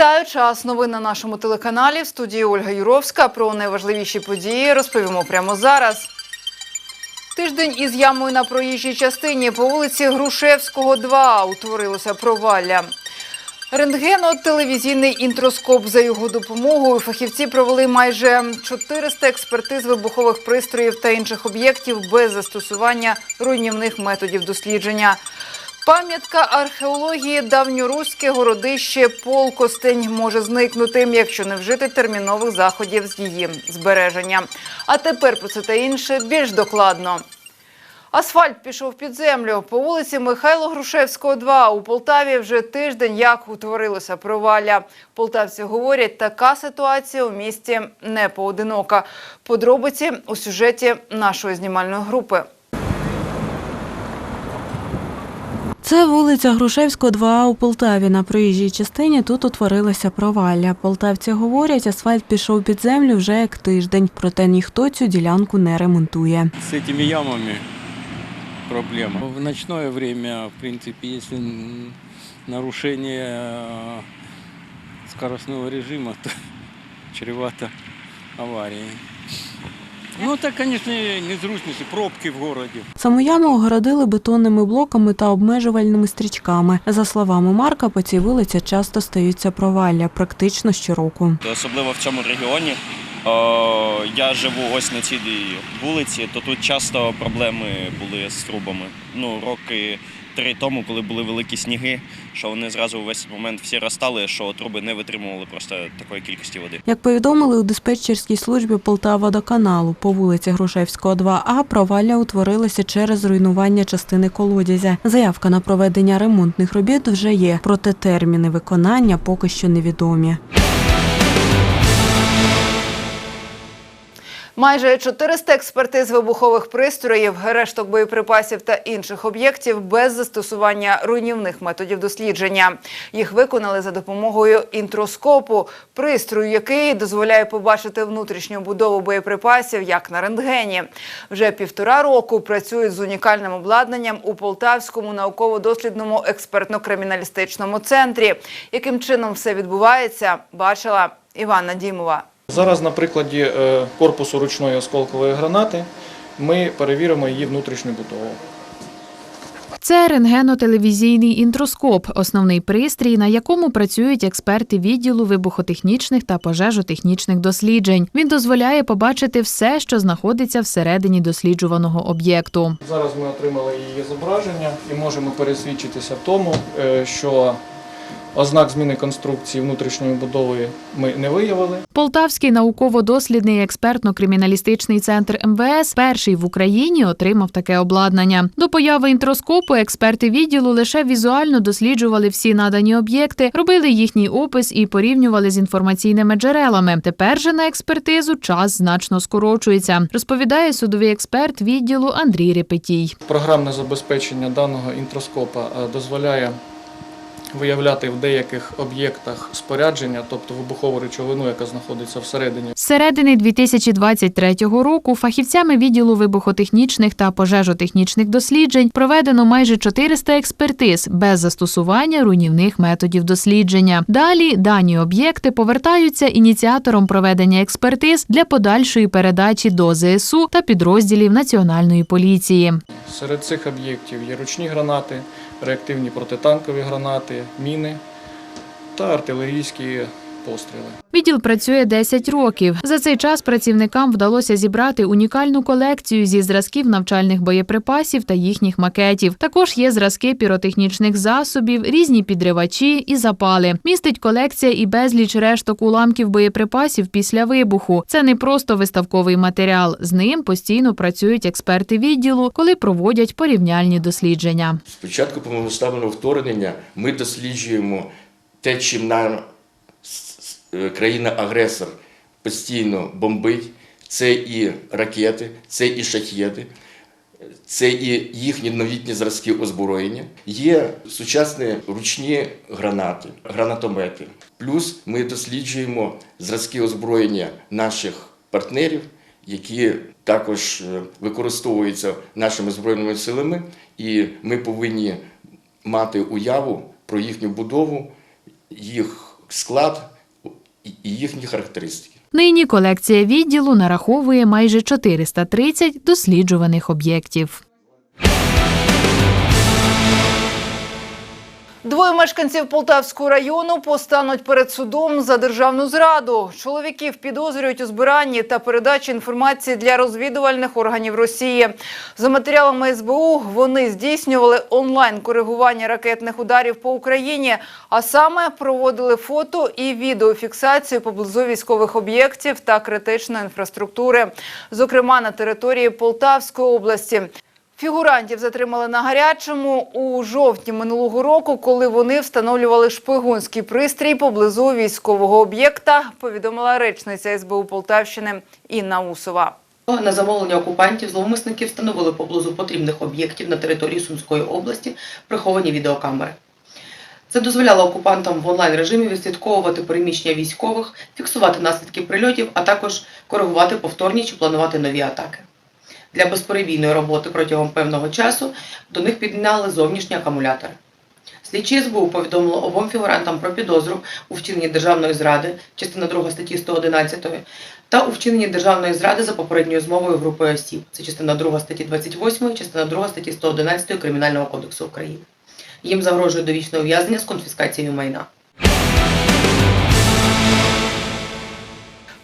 Вітаю час. Новин на нашому телеканалі. В студії Ольга Юровська. Про найважливіші події розповімо прямо зараз. Тиждень із ямою на проїжджій частині по вулиці Грушевського, 2 утворилося провалля. Рентгено-телевізійний інтроскоп за його допомогою фахівці провели майже 400 експертиз вибухових пристроїв та інших об'єктів без застосування руйнівних методів дослідження. Пам'ятка археології давньоруське городище Полкостень може зникнути, якщо не вжити термінових заходів з її збереження. А тепер про це та інше більш докладно. Асфальт пішов під землю. По вулиці Михайло Грушевського, 2 у Полтаві вже тиждень як утворилося провалля. Полтавці говорять, така ситуація у місті не поодинока. Подробиці у сюжеті нашої знімальної групи. Це вулиця Грушевського, 2А у Полтаві. На проїжджій частині тут утворилося провалля. Полтавці говорять, асфальт пішов під землю вже як тиждень, проте ніхто цю ділянку не ремонтує. с этими ямами проблема. В ночное время, в принципе, если н- нарушение э, скоростного режима, то чревато аварией. Ну, это, конечно, незручности, пробки в городе. Саму яму огородили бетонними блоками та обмежувальними стрічками. За словами Марка, по цій вулиці часто стаються провалля, практично щороку. особливо в цьому регіоні. Я живу ось на цій вулиці, то тут часто проблеми були з трубами. Ну, роки три тому, коли були великі сніги, що вони зразу весь момент всі розстали, що труби не витримували просто такої кількості води. Як повідомили у диспетчерській службі Полтава-водоканалу, по вулиці Грушевського, 2А провалля утворилося через руйнування частини колодязя. Заявка на проведення ремонтних робіт вже є, проте терміни виконання поки що невідомі. Майже 400 експертиз вибухових пристроїв, решток боєприпасів та інших об'єктів без застосування руйнівних методів дослідження. Їх виконали за допомогою інтроскопу, пристрою, який дозволяє побачити внутрішню будову боєприпасів як на рентгені. Вже півтора року працюють з унікальним обладнанням у Полтавському науково-дослідному експертно-криміналістичному центрі. Яким чином все відбувається, бачила Іванна Дімова. Зараз на прикладі е, корпусу ручної осколкової гранати ми перевіримо її внутрішню будову. Це рентгенотелевізійний інтроскоп, основний пристрій, на якому працюють експерти відділу вибухотехнічних та пожежотехнічних досліджень. Він дозволяє побачити все, що знаходиться всередині досліджуваного об'єкту. Зараз ми отримали її зображення і можемо пересвідчитися в тому, е, що ознак зміни конструкції внутрішньої будови ми не виявили. Полтавський науково-дослідний експертно-криміналістичний центр МВС перший в Україні отримав таке обладнання. До появи інтроскопу експерти відділу лише візуально досліджували всі надані об'єкти, робили їхній опис і порівнювали з інформаційними джерелами. Тепер же на експертизу час значно скорочується, розповідає судовий експерт відділу Андрій Репетій. Програмне забезпечення даного інтроскопа е, дозволяє виявляти в деяких об'єктах спорядження, тобто вибухову речовину, яка знаходиться всередині. З середини 2023 року фахівцями відділу вибухотехнічних та пожежотехнічних досліджень проведено майже 400 експертиз без застосування руйнівних методів дослідження. Далі дані об'єкти повертаються ініціатором проведення експертиз для подальшої передачі до ЗСУ та підрозділів Національної поліції. Серед цих об'єктів є ручні гранати, реактивні протитанкові гранати, міни та артилерійські постріли. Відділ працює 10 років. За цей час працівникам вдалося зібрати унікальну колекцію зі зразків навчальних боєприпасів та їхніх макетів. Також є зразки піротехнічних засобів, різні підривачі і запали. Містить колекція і безліч решток уламків боєприпасів після вибуху. Це не просто виставковий матеріал. З ним постійно працюють експерти відділу, коли проводять порівняльні дослідження. Спочатку повномасштабного вторгнення ми досліджуємо те, чим нам країна-агресор постійно бомбить. Це і ракети, це і шахеди, це і їхні новітні зразки озброєння. Є сучасні ручні гранати, гранатомети. Плюс ми досліджуємо зразки озброєння наших партнерів, які також е, використовуються нашими збройними силами, і ми повинні мати уяву про їхню будову, їх склад і їхні характеристики. Нині колекція відділу нараховує майже 430 досліджуваних об'єктів. Двоє мешканців Полтавського району постануть перед судом за державну зраду. Чоловіків підозрюють у збиранні та передачі інформації для розвідувальних органів Росії. За матеріалами СБУ вони здійснювали онлайн коригування ракетних ударів по Україні, а саме проводили фото і відеофіксацію поблизу військових об'єктів та критичної інфраструктури, зокрема на території Полтавської області. Фігурантів затримали на гарячому у жовтні минулого року, коли вони встановлювали шпигунський пристрій поблизу військового об'єкта. Повідомила речниця СБУ Полтавщини Інна Усова. На замовлення окупантів зловмисники встановили поблизу потрібних об'єктів на території Сумської області приховані відеокамери. Це дозволяло окупантам в онлайн режимі відслідковувати переміщення військових, фіксувати наслідки прильотів, а також коригувати повторні чи планувати нові атаки. Для безперебійної роботи протягом певного часу до них підігнали зовнішні акумулятори. Слідчі СБУ повідомили обом фігурантам про підозру у вчиненні державної зради, частина 2 статті 111, та у вчиненні державної зради за попередньою змовою групи осіб. Це частина 2 статті 28, частина 2 статті 111 Кримінального кодексу України. Їм загрожує довічне ув'язнення з конфіскацією майна.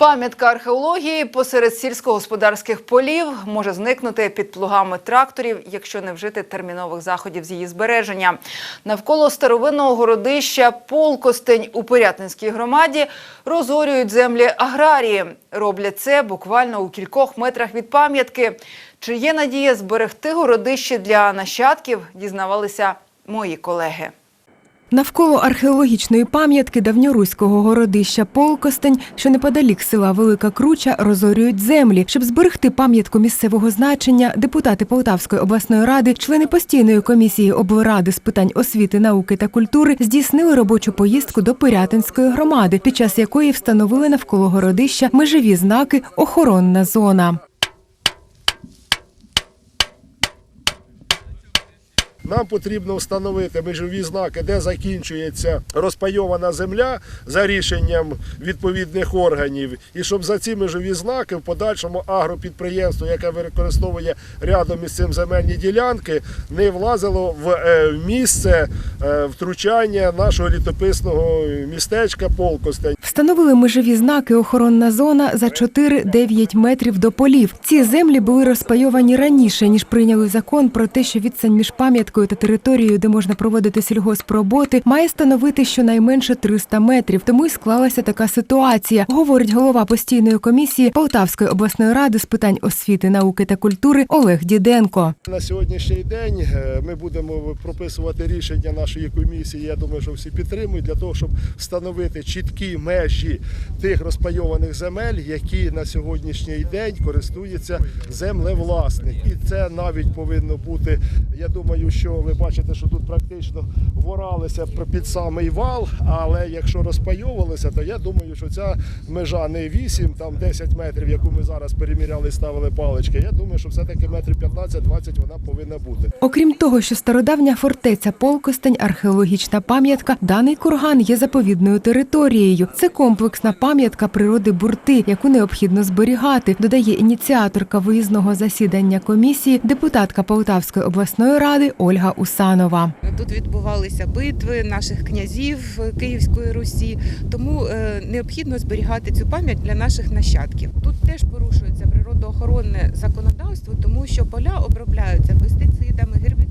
Пам'ятка археології посеред сільськогосподарських полів може зникнути під плугами тракторів, якщо не вжити термінових заходів з її збереження. Навколо старовинного городища Полкостень у Пирятинській громаді розорюють землі аграрії. Роблять це буквально у кількох метрах від пам'ятки. Чи є надія зберегти городище для нащадків, дізнавалися мої колеги. Навколо археологічної пам'ятки давньоруського городища Полкостень, що неподалік села Велика Круча, розорюють землі. Щоб зберегти пам'ятку місцевого значення, депутати Полтавської обласної ради, члени постійної комісії облради з питань освіти, науки та культури здійснили робочу поїздку до Пирятинської громади, під час якої встановили навколо городища межові знаки Охоронна зона. Нам потрібно встановити межові знаки, де закінчується розпайована земля за рішенням відповідних органів, і щоб за ці межові знаки в подальшому агропідприємство, яке використовує рядом із цим земельні ділянки, не влазило в е, місце е, втручання нашого літописного містечка Полкостень. Встановили межові знаки охоронна зона за 4-9 метрів до полів. Ці землі були розпайовані раніше, ніж прийняли закон про те, що відстань між пам'яткою та територією, де можна проводити сільгоспроботи, має становити щонайменше 300 метрів. Тому й склалася така ситуація, говорить голова постійної комісії Полтавської обласної ради з питань освіти, науки та культури Олег Діденко. На сьогоднішній день е, ми будемо прописувати рішення нашої комісії. Я думаю, що всі підтримують для того, щоб встановити чіткі межі тих розпайованих земель, які на сьогоднішній день користується землевласник. І це навіть повинно бути. Я думаю, що ви бачите, що тут практично воралися під самий вал. Але якщо розпайовувалися, то я думаю, що ця межа не 8, там 10 метрів, яку ми зараз переміряли, ставили палички. Я думаю, що все-таки метрів 15-20 вона повинна бути. Окрім того, що стародавня фортеця Полкостень, археологічна пам'ятка, даний курган є заповідною територією. Це комплексна пам'ятка природи бурти, яку необхідно зберігати, додає ініціаторка виїзного засідання комісії, депутатка Полтавської обласної ради Ольга Усанова. Тут відбувалися битви наших князів Київської Русі, тому е, необхідно зберігати цю пам'ять для наших нащадків. Тут теж порушується природоохоронне законодавство, тому що поля обробляються пестицидами, гербіцидами,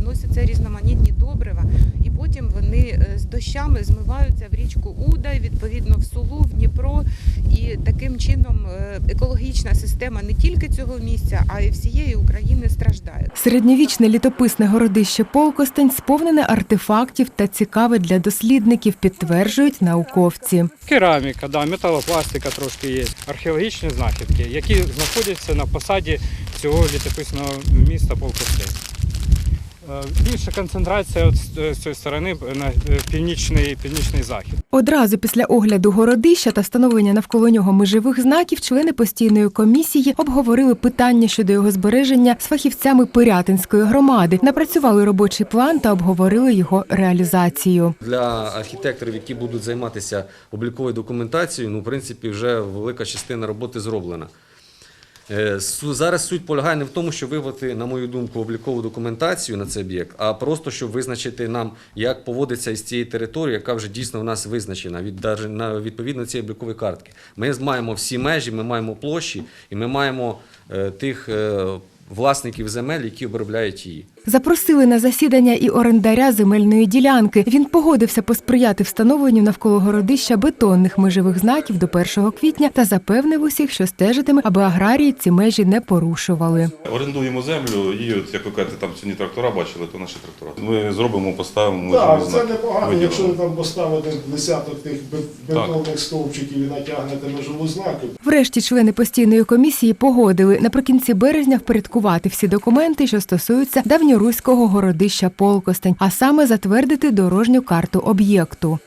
вносяться різноманітні добрива, і потім вони е, з дощами змиваються в річку Уда, відповідно в Сулу, в Дніпро. І таким чином е, екологічна система не тільки цього місця, а й всієї України страждає. Середньовічне літописне городище Полкостень сповнене артефактів та цікаве для дослідників, підтверджують науковці. Кераміка, да, металопластика трошки є, археологічні знахідки, які знаходяться на посаді цього літописного міста Полкостей. Е, Більша концентрація от з з цієї сторони на е, північний, північний захід. Одразу після огляду городища та встановлення навколо нього межових знаків члени постійної комісії обговорили питання щодо його збереження з фахівцями Пирятинської громади, напрацювали робочий план та обговорили його реалізацію. Для архітекторів, які будуть займатися обліковою документацією, ну, в принципі, вже велика частина роботи зроблена. Е, Зараз суть полягає не в тому, щоб вивати, на мою думку, облікову документацію на цей об'єкт, а просто щоб визначити нам, як поводиться із цієї території, яка вже дійсно в нас визначена від відповідно цієї облікової картки. Ми маємо всі межі, ми маємо площі і ми маємо е, тих е, власників земель, які обробляють її. Запросили на засідання і орендаря земельної ділянки. Він погодився посприяти встановленню навколо городища бетонних межових знаків до 1 квітня та запевнив усіх, що стежитиме, аби аграрії ці межі не порушували. Орендуємо землю і, от, як ви кажете, там сьогодні трактора бачили, то наші трактора. Ми зробимо, поставимо. Так, це непогано, Виділимо. якщо ви там поставите десяток тих бетонних стовпчиків і натягнете межову знаки. Врешті члени постійної комісії погодили наприкінці березня впорядкувати всі документи, що стосуються давньоруського городища Полкостень, а саме затвердити дорожню карту об'єкту.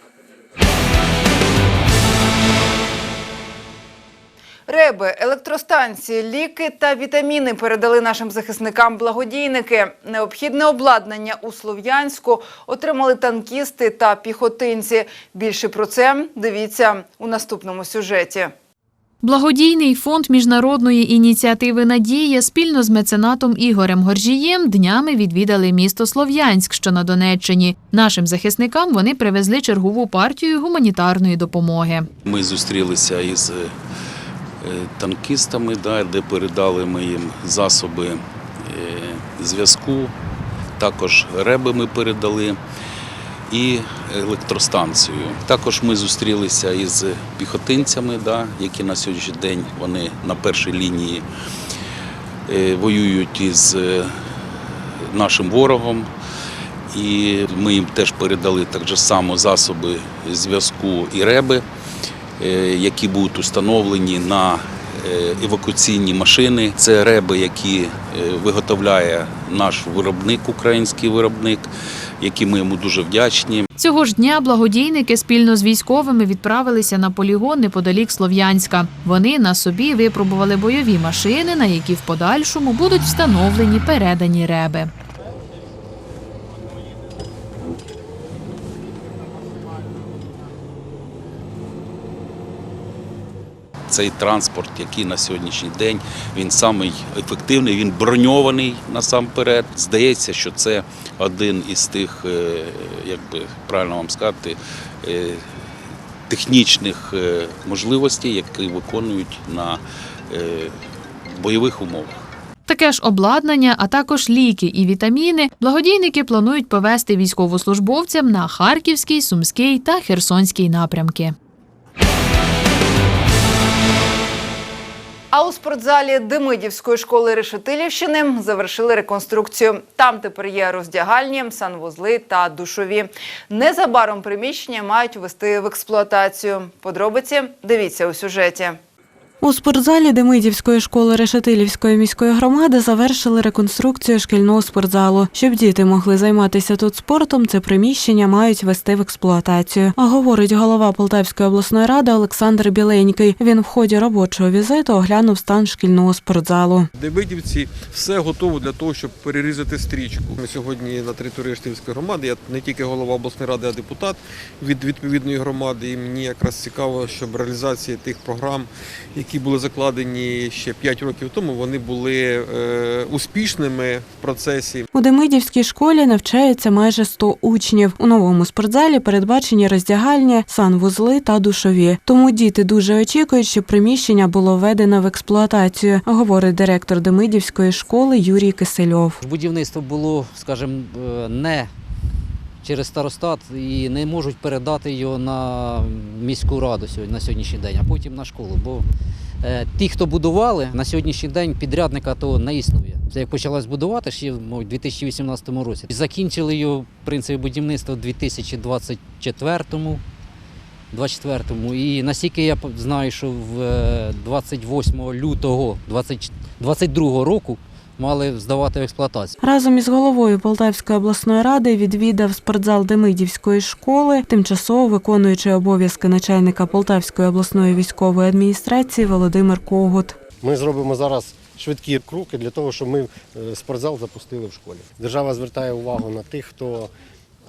Реби, електростанції, ліки та вітаміни передали нашим захисникам благодійники. Необхідне обладнання у Слов'янську отримали танкісти та піхотинці. Більше про це дивіться у наступному сюжеті. Благодійний фонд міжнародної ініціативи Надія спільно з меценатом Ігорем Горжієм днями відвідали місто Слов'янськ, що на Донеччині. Нашим захисникам вони привезли чергову партію гуманітарної допомоги. Ми зустрілися із е, танкістами, да, де передали ми їм засоби е, зв'язку, також реби ми передали і електростанцію. Також ми зустрілися із піхотинцями, да, які на сьогоднішній день вони на першій лінії е, воюють із е, нашим ворогом. І ми їм теж передали так же само засоби зв'язку і реби, е, які будуть установлені на евакуаційні машини. Це реби, які виготовляє наш виробник, український виробник, які ми йому дуже вдячні. Цього ж дня благодійники спільно з військовими відправилися на полігон неподалік Слов'янська. Вони на собі випробували бойові машини, на які в подальшому будуть встановлені передані реби. Цей транспорт, який на сьогоднішній день він самий ефективний, він броньований насамперед. Здається, що це один із тих, е, як би правильно вам сказати, е, технічних е, можливостей, які виконують на бойових умовах. Таке ж обладнання, а також ліки і вітаміни благодійники планують повести військовослужбовцям на Харківський, Сумський та Херсонський напрямки. А у спортзалі Демидівської школи Решетилівщини завершили реконструкцію. Там тепер є роздягальні, санвузли та душові. Незабаром приміщення мають ввести в експлуатацію. Подробиці дивіться у сюжеті. У спортзалі Демидівської школи Решетилівської міської громади завершили реконструкцію шкільного спортзалу. Щоб діти могли займатися тут спортом, це приміщення мають вести в експлуатацію. А говорить голова Полтавської обласної ради Олександр Біленький. Він в ході робочого візиту оглянув стан шкільного спортзалу. В Дебидівці все готово для того, щоб перерізати стрічку. Ми сьогодні на території Штивської громади. Я не тільки голова обласної ради, а депутат від відповідної громади. І мені якраз цікаво, щоб реалізація тих програм, які були закладені ще 5 років тому, вони були е, успішними в процесі. У Демидівській школі навчається майже 100 учнів. У новому спортзалі передбачені роздягальні, санвузли та душові. Тому діти дуже очікують, щоб приміщення було введено в експлуатацію, говорить директор Демидівської школи Юрій Кисельов. Будівництво було, скажімо, е, не через старостат і не можуть передати його на міську раду сьогодні, на сьогоднішній день, а потім на школу. Бо е, ті, хто будували, на сьогоднішній день підрядника того не існує. Це як почалось будувати ще у 2018 році. І Закінчили його в принципі будівництво у 2024 24-му. І наскільки я знаю, що в е, 28 лютого 2022 року мали здавати в експлуатацію. Разом із головою Полтавської обласної ради відвідав спортзал Демидівської школи, тимчасово виконуючи обов'язки начальника Полтавської обласної військової адміністрації Володимир Когут. Ми зробимо зараз швидкі кроки для того, щоб ми е, спортзал запустили в школі. Держава звертає увагу на тих, хто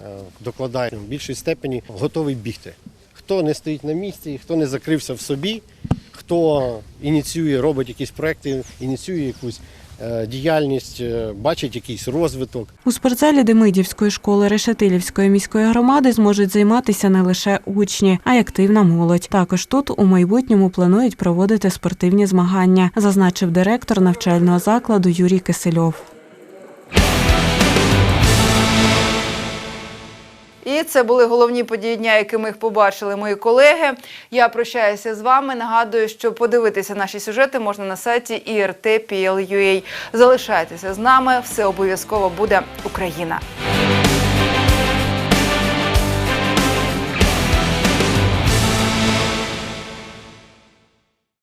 е, докладає в більшій степені готовий бігти. Хто не стоїть на місці, хто не закрився в собі, хто ініціює, робить якісь проекти, ініціює якусь діяльність, е, бачить якийсь розвиток. У спортзалі Демидівської школи Решетилівської міської громади зможуть займатися не лише учні, а й активна молодь. Також тут у майбутньому планують проводити спортивні змагання, зазначив директор навчального закладу Юрій Кисельов. І це були головні події дня, якими їх побачили мої колеги. Я прощаюся з вами. Нагадую, що подивитися наші сюжети можна на сайті IRT.PL.UA. Залишайтеся з нами. Все обов'язково буде Україна.